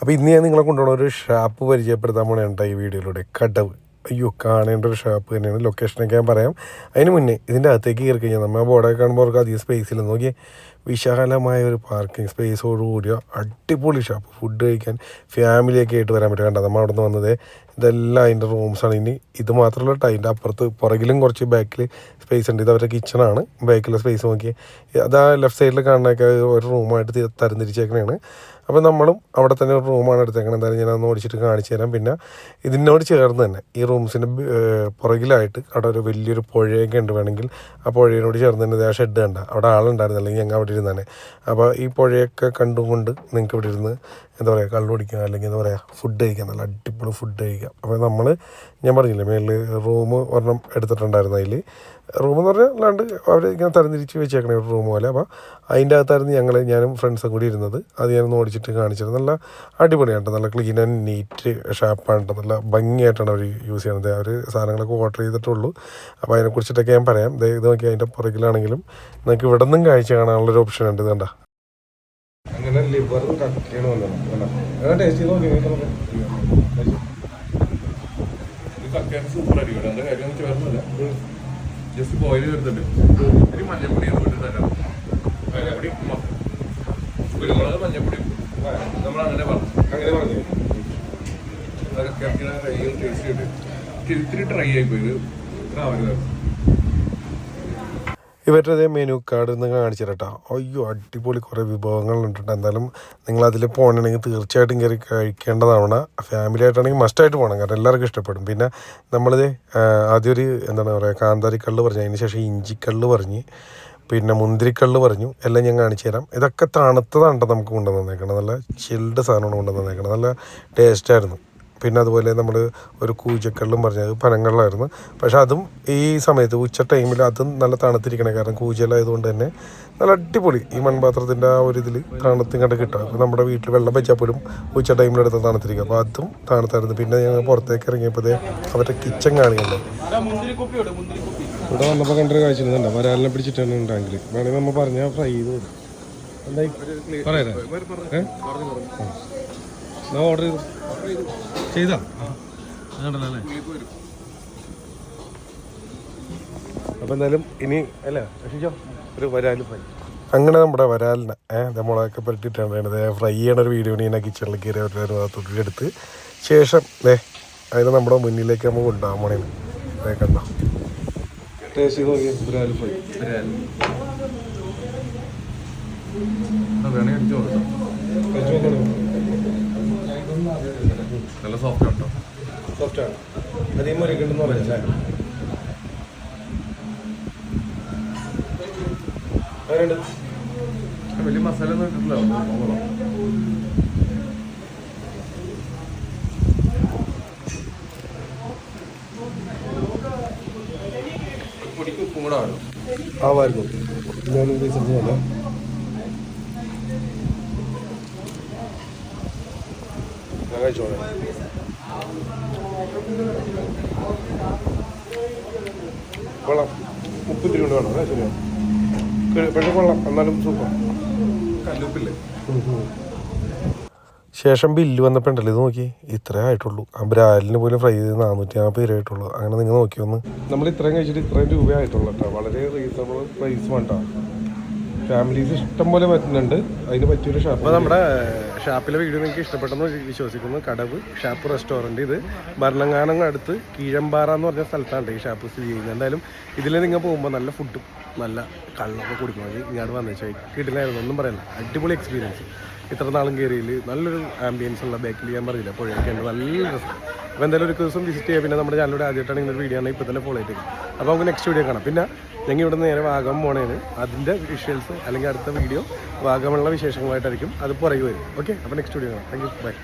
അപ്പോൾ ഇന്ന് ഞാൻ നിങ്ങളെ കൊണ്ടുപോകുന്ന ഒരു ഷാപ്പ് പരിചയപ്പെടുത്താൻ പോണേ ഈ വീഡിയോയിലൂടെ. കടവ്. അയ്യോ കാണേണ്ട ഒരു ഷാപ്പ് തന്നെയാണ്. ലൊക്കേഷനൊക്കെ ഞാൻ പറയാം. അതിന് മുന്നേ ഇതിന്റെ അകത്തേക്ക് കയറി കഴിഞ്ഞാൽ നമ്മൾ ബോർഡ് കാണുമ്പോൾ അവർക്ക് അധികം സ്പേസ് ഇല്ല. നോക്കി വിശാലമായ ഒരു പാർക്കിംഗ് സ്പേസോടുകൂടിയ അടിപൊളി ഷാപ്പ് ഫുഡ് കഴിക്കാൻ ഫാമിലിയൊക്കെ ആയിട്ട് വരാൻ പറ്റും. കണ്ട നമ്മൾ അവിടെ നിന്ന് വന്നത്. ഇതെല്ലാം അതിന്റെ റൂംസാണ് ഇനി ഇത് മാത്രമല്ല അതിന്റെ അപ്പുറത്ത് പുറകിലും കുറച്ച് ബാക്കിൽ സ്പേസ് ഉണ്ട്. ഇത് അവരുടെ കിച്ചണാണ് ബാക്കിലെ സ്പേസ് നോക്കി അതാ ലെഫ്റ്റ് സൈഡിൽ കാണുന്നൊക്കെ ഒരു റൂമായിട്ട് തരം തരംതിരിച്ചേക്കണതാണ് അപ്പോൾ നമ്മളും അവിടെ തന്നെ ഒരു റൂമാണ് എടുത്തേക്കുന്നത് എന്തായാലും ഞാൻ ഒന്ന് ഓടിച്ചിട്ട് കാണിച്ചു തരാം. പിന്നെ ഇതിനോട് ചേർന്ന് തന്നെ ഈ റൂംസിന്റെ പുറകിലായിട്ട് അവിടെ ഒരു വലിയൊരു പുഴയൊക്കെ ഉണ്ട് വേണമെങ്കിൽ. ആ പുഴയോട് ചേർന്ന് തന്നെ ആ ഷെഡ് കണ്ട. അവിടെ ആളുണ്ടായിരുന്നു അല്ലെങ്കിൽ ഞങ്ങൾ അവിടെ ഇരുന്നാണ്. അപ്പോൾ ഈ പുഴയൊക്കെ കണ്ടുകൊണ്ട് നിങ്ങൾക്ക് ഇവിടെ ഇരുന്ന് എന്താ പറയുക കള്ളു കുടിക്കുക അല്ലെങ്കിൽ എന്താ പറയുക ഫുഡ് കഴിക്കാം നല്ല അടിപൊളി ഫുഡ് കഴിക്കാം. അപ്പോൾ നമ്മൾ ഞാൻ പറഞ്ഞില്ലേ മേളിൽ റൂം ഒരെണ്ണം എടുത്തിട്ടുണ്ടായിരുന്നു അതിൽ. റൂം എന്ന് പറഞ്ഞാൽ അല്ലാണ്ട് അവർ ഇങ്ങനെ തരംതിരിച്ച് വെച്ചേക്കണേ ഒരു റൂം പോലെ. അപ്പോൾ അതിന്റെ അകത്തായിരുന്നു ഞങ്ങൾ ഞാനും ഫ്രണ്ട്സും കൂടി ഇരുന്നത്. അത് ഞാനൊന്ന് ഓടിച്ചിട്ട് കാണിച്ചത് നല്ല അടിപൊളിയാണ് നല്ല ക്ലീൻ ആൻഡ് നീറ്റ് ഷാപ്പാണ് നല്ല ഭംഗിയായിട്ടാണ് അവർ യൂസ് ചെയ്യുന്നത് അവർ സാധനങ്ങളൊക്കെ ഓർഡർ ചെയ്തിട്ടുള്ളൂ. അപ്പോൾ അതിനെക്കുറിച്ചിട്ടൊക്കെ ഞാൻ പറയാം. ഇത് നോക്കി അതിന്റെ പുറകിലാണെങ്കിലും നിങ്ങൾക്ക് ഇവിടെ നിന്നും കാഴ്ച കാണാനുള്ളൊരു ഓപ്ഷൻ ഉണ്ട്. കണ്ട. അങ്ങനെ ലിവർ കട്ടിയാണ് വന്നത്. ടേസ്റ്റ് നോക്കി ഇത് കക്കയാണ് സൂപ്പർ അടിപൊളി എന്താ കാര്യം ഒന്നും ചേർന്നില്ല ജസ്റ്റ് ബോയിൽ വരുന്നുണ്ട് ഒരു മഞ്ഞപ്പൊടി തരാം. മഞ്ഞപ്പൊടി കുരുമുളക് മഞ്ഞപ്പൊടി നമ്മൾ അങ്ങനെ പറഞ്ഞു. അങ്ങനെ പറഞ്ഞു. അതൊക്കെ ടേസ്റ്റ് ഉണ്ട് ഇത്തിരി ട്രൈ ആയിപ്പോയി. ഇത് ഇത്ര ആവരുത്. ഇവരുടെ മെനു കാർഡ് നിങ്ങൾ കാണിച്ചു അയ്യോ അടിപൊളി കുറേ വിഭവങ്ങൾ കേട്ടോ എന്തായാലും നിങ്ങൾ അതിൽ പോകണമെങ്കിൽ തീർച്ചയായിട്ടും കയറി കഴിക്കേണ്ടതാണ് ഫാമിലി ആയിട്ടാണെങ്കിൽ മസ്റ്റായിട്ട് പോകണം കാരണം എല്ലാവർക്കും ഇഷ്ടപ്പെടും. പിന്നെ നമ്മളിത് ആദ്യം ഒരു എന്താണ് പറയുക കാന്താരിക്കള്ള് പറഞ്ഞു. അതിന് ശേഷം ഇഞ്ചിക്കള്ള് പറഞ്ഞ്. പിന്നെ മുന്തിരിക്കള്ള് പറഞ്ഞു. എല്ലാം ഞാൻ കാണിച്ചു തരാം. ഇതൊക്കെ തണുത്തതാണ് നമുക്ക് കൊണ്ടുവന്നേക്കണം? നല്ല ചിൽഡ് സാധനമാണ് കൊണ്ടുവന്നേക്കണം. നല്ല ടേസ്റ്റായിരുന്നു പിന്നെ അതുപോലെ നമ്മൾ ഒരു കൂജക്കള്ളും പറഞ്ഞത് പനങ്ങളിലായിരുന്നു പക്ഷെ അതും ഈ സമയത്ത് ഉച്ച ടൈമിൽ അതും നല്ല തണുത്തിരിക്കണേ. കാരണം കൂജലായതുകൊണ്ട് തന്നെ നല്ല അടിപൊളി ഈ മൺപാത്രത്തിന്റെ ആ ഒരു ഇതിൽ തണുത്തും കണ്ട് കിട്ടുക അപ്പോൾ നമ്മുടെ വീട്ടിൽ വെള്ളം വെച്ചാൽ പോലും ഉച്ച ടൈമിലെടുത്ത് തണുത്തിരിക്കുക അപ്പോൾ അതും തണുത്തായിരുന്നു. പിന്നെ ഞങ്ങൾ പുറത്തേക്ക് ഇറങ്ങിയപ്പോഴേ അവരുടെ കിച്ചൺ കാണിക്കണ്ടേ ഇവിടെ വന്നപ്പോൾ കണ്ടൊരു കാഴ്ച ഉണ്ട് വരാലിനെ പിടിച്ചിട്ടാണ് ഉണ്ടാങ്കിൽ വേണമെങ്കിൽ നമ്മൾ പറഞ്ഞാൽ ഫ്രൈ ചെയ്ത് തരും എന്തായി ഓർഡർ ചെയ്തു. ചെയ്താ? അതുകൊണ്ടല്ലേ അപ്പോൾ എന്തായാലും ഇനി അല്ല രക്ഷിച്ചോ? ഒരു വരാൽ ഫ്രൈ അങ്ങനെ നമ്മുടെ വരാലിനെ ഏഹ് നമ്മളൊക്കെ പറ്റിയിട്ടാണ് ഫ്രൈ ചെയ്യണ ഒരു വീഡിയോ ഞാൻ കിച്ചണിൽ കയറി അവരുടെ ഭാഗത്തോട്ട് എടുത്ത് ശേഷം ഏ അതിന് നമ്മുടെ മുന്നിലേക്ക് നമ്മൾ കൊണ്ടുപോകാൻ പോണേന്ന് അതേ കണ്ടോ? ടേസ്റ്റ് ചെയ്ത് നോക്കിയേ. വരാൽ ഫ്രൈ വേണമെങ്കിൽ അടിച്ചു കൊടുക്കാം നല്ല സോഫ്റ്റ് ഉണ്ടോ സോഫ്റ്റാണ് അധികം മുരിക്കുണ്ടെന്ന് പറഞ്ഞല്ലേ? അങ്ങനെയുണ്ട് വലിയ മസാല ഒന്നും ഇട്ടിട്ടില്ല. നോക്കണം പൊടിക്ക് ഉപ്പും കൂടെ വേണം ആവായിരുന്നു കഴിച്ചോളാം. കൊള്ളാം. മുപ്പത്തി കൊണ്ട് വേണം അല്ലേ? ശരിയാണ് പക്ഷെ കൊള്ളാം എന്നാലും സൂപ്പർ. കല്ലുപ്പില്ലേ? ശേഷം ബില്ല് വന്നപ്പോൾ ഉണ്ടല്ലോ ഇത് നോക്കി ഇത്രേ ആയിട്ടുള്ളൂ. ആ ബ്രാലിന് പോലും ഫ്രൈ ചെയ്ത് നാനൂറ്റി നാൽപ്പത് രൂപ ആയിട്ടുള്ളൂ. അങ്ങനെ നിങ്ങൾ നോക്കി ഒന്ന് നമ്മൾ ഇത്രയും കഴിച്ചിട്ട് ഇത്രയും രൂപ ആയിട്ടുള്ളൂ കേട്ടോ. വളരെ റീസണബിൾ പ്രൈസ് വേണ്ട. ഫാമിലീസ് ഇഷ്ടം പോലെ പറ്റുന്നുണ്ട്. അതിന് പറ്റിയൊരു ഷാപ്പ് അപ്പോൾ നമ്മുടെ ഷാപ്പിലെ വീഡിയോ നിങ്ങൾക്ക് ഇഷ്ടപ്പെട്ടെന്ന് വിശ്വസിക്കുന്നു. കടവ് ഷാപ്പ് റെസ്റ്റോറന്റ് ഇത്. ഭരണങ്ങാനങ്ങ അടുത്ത് കീഴമ്പാറ എന്ന് പറഞ്ഞ സ്ഥലത്താണ് ഈ ഷാപ്പ് സ്ഥിതി ചെയ്യുന്നത്. എന്തായാലും ഇതിൽ നിങ്ങൾ പോകുമ്പോൾ നല്ല ഫുഡും നല്ല കള്ളൊക്കെ കുടിക്കുന്നത് ഇങ്ങോട്ട് വന്നേച്ചാൽ കിട്ടില്ലായിരുന്നു ഒന്നും പറയല്ല അടിപൊളി എക്സ്പീരിയൻസ് ഇത്ര നാളും കയറിയിൽ നല്ലൊരു ആംബിയൻസ് ഉള്ള ബാക്കിൽ ഞാൻ പറഞ്ഞില്ല പുഴയൊക്കെ ഉണ്ട് നല്ല രസം. അപ്പോൾ എന്തായാലും ഒരു ദിവസം വിസിറ്റ് ചെയ്യുക പിന്നെ നമ്മുടെ ചാനലിലൂടെ ആദ്യമായിട്ടാണ് ഇങ്ങനെ വീഡിയോ ആണ് ഇപ്പോൾ തന്നെ ഫോളോ ചെയ്തേക്കും അപ്പോൾ നമുക്ക് നെക്സ്റ്റ് വീഡിയോ കാണാം. പിന്നെ ഞങ്ങൾ ഇവിടെ നേരെ വാഗം പോണേന് അതിന്റെ വിഷ്വൽസ് അല്ലെങ്കിൽ അടുത്ത വീഡിയോ വാഗമുള്ള വിശേഷങ്ങളായിട്ടായിരിക്കും അത് പുറകെ വരും ഓക്കെ അപ്പോൾ നെക്സ്റ്റ് വീഡിയോ കാണാം. Thank you bye